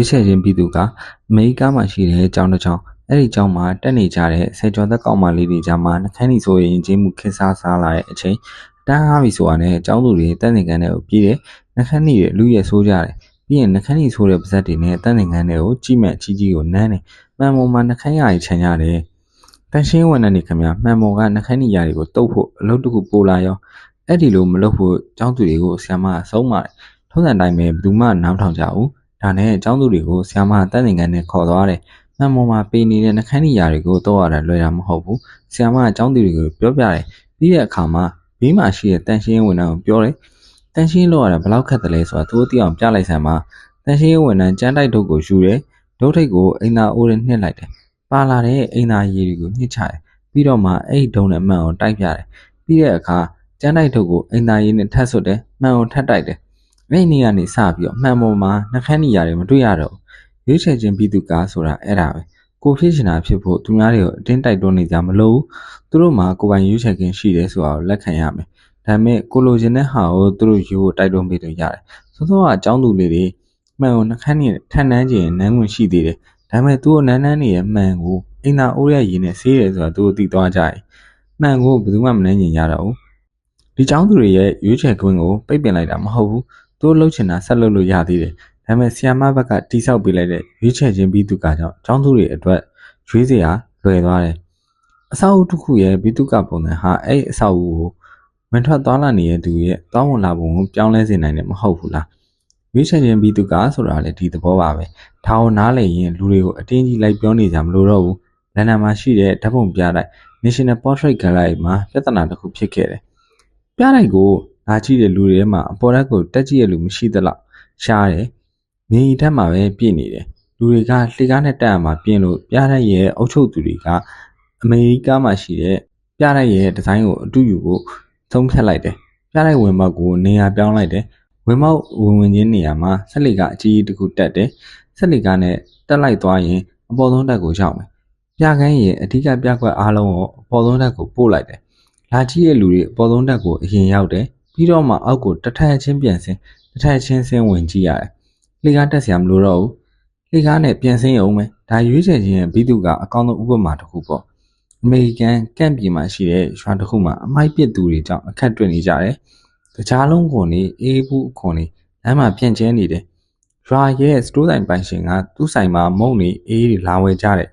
ရွေးချယ်ခြင်းပြည်သူကအမေရိကမှာရှိတဲ့ကျောင်းတစ်ကျောင်းအဲ့ဒီကျောင်းမှာတက်နေကြတဲ့ဆယ်ကျော်သက်ကောင်မလေးတွေကြားမှာနှခမ်းနီဆိုရင်ချင်းမှုခစ်စားစားလာတဲ့အချိန်တန်းကားပြီဆိုတာနဲ့ကျောင်းသူတွေတက်နေကန်တဲ့ကိုပြည်တယ်နှခမ်းနီတွေလူရဲဆိုးကြတယ်ပြီးရင်နှခမ်းနီဆိုးတဲ့ပါဇက်တွေနဲ့တက်နေကန်တဲ့ကိုကြီးမဲ့ကြီးကြီးကိုနမ်းတယ်မှန်ပေါ်မှာနှခမ်းရည်ချန်ကြတယ်တန်ရှင်းဝန်ထမ်းတွေခင်ဗျာမှန်ပေါ်ကနှခမ်းနီရည်တွေကိုတုတ်ဖို့အလုပ်တစ်ခုပို့လာရောအဲ့ဒီလိုမလုပ်ဖို့ကျောင်းသူတွေကိုဆ iam မအဆုံးပါတယ်ထုံးစံတိုင်းပဲဘယ်သူမှနားမထောင်ကြဘူး ဒါနဲ့ကျောင်းသူတွေကိုဆ iam မတက်နေကန်နဲ့ခေါ်သွားတယ်မှန်ပေါ်မှာပေးနေတဲ့နှခမ်းနီရည်တွေကိုတော့ရတာလွယ်တာမဟုတ်ဘူးဆ iam မအကျောင်းသူတွေကိုပြောပြတယ်ပြီးတဲ့အခါမှာဘေးမှာရှိတဲ့တန်ရှင်းဝန်ထမ်းကိုပြောတယ်တန်ရှင်းလို့ရတာဘယ်လောက်ခက်တယ်လဲဆိုတာသူတို့သိအောင်ပြလိုက်ဆံပါတန်ရှင်းဝန်ထမ်းကျန်းတိုက်ထုတ်ကိုယူတယ်ဒုတ်ထိတ်ကိုအိမ်သာအိုးနဲ့နှိမ့်လိုက်တယ်ပါလာတဲ့အိမ်သာရည်တွေကိုညှစ်ချတယ်ပြီးတော့မှအဲ့ဒီဒုံနဲ့မှန်ကိုတိုက်ပြတယ်ပြီးတဲ့အခါကျန်းတိုက်ထုတ်ကိုအိမ်သာရည်နဲ့ထပ်ဆွတ်တယ်မှန်ကိုထပ်တိုက်တယ် အဲ့နေရာနေစပြီးတော့မှန်ပေါ်မှာနှခမ်းနေရာတွေမတွေ့ရတော့ရွေးချယ်ခြင်းပြီးသူကဆိုတာအဲ့ဒါပဲကိုဖြစ်ချင်တာဖြစ်ဖို့သူများတွေကိုအတင်းတိုက်တွန်းနေကြမလို့သူတို့မှာကိုပိုင်ရွေးချယ်ခြင်းရှိတယ်ဆိုတာကိုလက်ခံရမယ်ဒါပေမဲ့ကိုလိုချင်တဲ့ဟာကိုသူတို့ယူဖို့တိုက်တွန်းပေးလို့ရတယ်သို့သောအကြောင်းသူလေးတွေမှန်ကိုနှခမ်းနေထန်နှန်းခြင်းနန်းဝင်ရှိသေးတယ်ဒါပေမဲ့သူတို့နန်းနန်းနေရဲ့မှန်ကိုအင်နာအိုးရရင်းနဲ့ဆေးတယ်ဆိုတာသူတို့သိသွားကြတယ်မှန်ကိုဘယ်သူမှမနှမ်းကျင်ရတော့ဘူးဒီចောင်းသူတွေရဲ့ရွေးချယ်ခွင့်ကိုပိတ်ပင်လိုက်တာမဟုတ်ဘူး သူတို့လှုပ်ချင်တာဆက်လုပ်လို့ရသေးတယ်။ဒါပေမဲ့ဆီယာမဘက်ကတိဆောက်ပေးလိုက်တဲ့ရွေးချယ်ခြင်းပြီးသူကကြောင့်ကျောင်းသူတွေအတွက်ရွေးစရာလွယ်သွားတယ်။အဆောက်အဦတစ်ခုရဲ့ပြီးသူကပုံစံဟာအဲ့အဆောက်အဦကိုဝင်ထွက်သွားလာနေတဲ့သူရဲ့တောင်းဝန်လာပုံကိုပြောင်းလဲစေနိုင်တယ်မဟုတ်ဘူးလား။ရွေးချယ်ခြင်းပြီးသူကဆိုတာလေဒီသဘောပါပဲ။ဒါကိုနားလည်ရင်လူတွေကိုအတင်းကြီးလိုက်ပြောနေကြမလို့တော့ဘူး။လန်ဒန်မှာရှိတဲ့ဓာတ်ပုံပြတိုက် National Portrait Gallery မှာပြဿနာတစ်ခုဖြစ်ခဲ့တယ်။ပြတိုက်ကို လာကြည့်တဲ့လူတွေထဲမှာအပေါ်ဓာတ်ကိုတက်ကြည့်ရလူမရှိသလောက်ရှားတယ်မြေကြီးထက်မှာပဲပြည့်နေတယ်လူတွေကလှေကားနဲ့တက်ရမှာပြင်းလို့ပြတိုက်ရဲ့အုပ်ချုပ်သူတွေကအမေရိကမှာရှိတဲ့ပြတိုက်ရဲ့ဒီဇိုင်းကိုအတူယူဖို့သုံးဖြတ်လိုက်တယ်ပြတိုက်ဝင်ပေါက်ကိုနေရာပြောင်းလိုက်တယ်ဝင်ပေါက်ဝင်ဝင်ချင်းနေရာမှာဆက်လက်ကအကြီးကြီးတစ်ခုတက်တယ်ဆက်လက်ကနဲ့တက်လိုက်သွားရင်အပေါ်ဆုံးတက်ကိုရောက်မယ်။ပြခန်းရဲ့အဓိကပြကွက်အားလုံးကိုအပေါ်ဆုံးတက်ကိုပို့လိုက်တယ်။လာကြည့်ရဲ့လူတွေအပေါ်ဆုံးတက်ကိုအရင်ရောက်တယ်။ ပြီးတော့မှအောက်ကိုတစ်ထပ်ချင်းပြန်ဆင်းတစ်ထပ်ချင်းဆင်းဝင်ကြည့်ရတယ်။လှေကားတက်စရာမလိုတော့ဘူး။လှေကားနဲ့ပြန်ဆင်းရုံပဲ။ဒါရွေးချယ်ခြင်းရဲ့ဘိတုကအကောင်းဆုံးဥပမာတစ်ခုပေါ့။အမေရိကန်ကန့်ပြည်မှာရှိတဲ့ရွာတစ်ခုမှာအမိုက်ပစ်သူတွေကြောင့်အခက်တွေ့နေကြတယ်။တကြားလုံးခွန်နေအေးဘူးခွန်နေလမ်းမှာပြန့်ကျဲနေတယ်ရွာရဲ့စတိုးဆိုင်ပိုင်ရှင်ကသူ့ဆိုင်မှာမုံနေအေးတွေလာဝယ်ကြတဲ့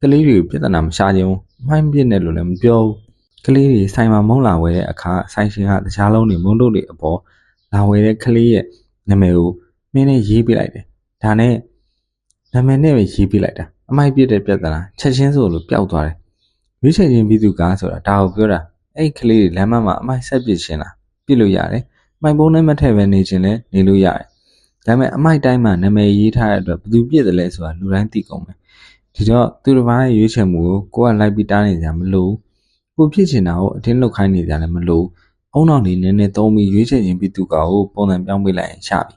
ကလေးတွေကိုပြဿနာမရှာခြင်းဘူးမှိုင်းပြစ်နဲ့လို့လည်းမပြောဘူး ကလေးတွေဆိုင်မှာမုံလာဝယ်တဲ့အခါဆိုင်ရှင်ကတခြားလုံးတွေမုံတို့တွေအပေါ်လာဝယ်တဲ့ကလေးရဲ့နာမည်ကိုမင်းနဲ့ရေးပြလိုက်တယ်ဒါနဲ့နာမည်နဲ့ပဲရေးပြလိုက်တာအမိုက်ပြစ်တဲ့ပြဿနာချက်ချင်းဆိုလို့ပျောက်သွားတယ်ရွေးချယ်ခြင်းပြီးသူကားဆိုတာဒါကိုပြောတာအဲ့ကလေးတွေလမ်းမမှာအမိုက်ဆက်ပစ်ရှင်လာပြစ်လို့ရတယ်မိုင်ပုံးနဲ့မထည့်ပဲနေခြင်းလဲနေလို့ရတယ်ဒါပေမဲ့အမိုက်တိုင်းမှာနာမည်ရေးထားတဲ့အတွက်ဘယ်သူပြည့်တယ်လဲဆိုတာလူတိုင်းသိကုန်မယ်ဒီတော့သူတစ်ပါးရဲ့ရွေးချယ်မှုကိုကိုကလိုက်ပြီးတားနေကြမလို့ ကိုဖြစ်ချင်တာကိုအတင်းလုပ်ခိုင်းနေကြလည်းမလို့အုံနောက်နေနည်းနည်းသုံးပြီးရွေးချယ်ခြင်းပြီးသူကကိုပုံစံပြောင်းပေးလိုက်ရင်ချပြီ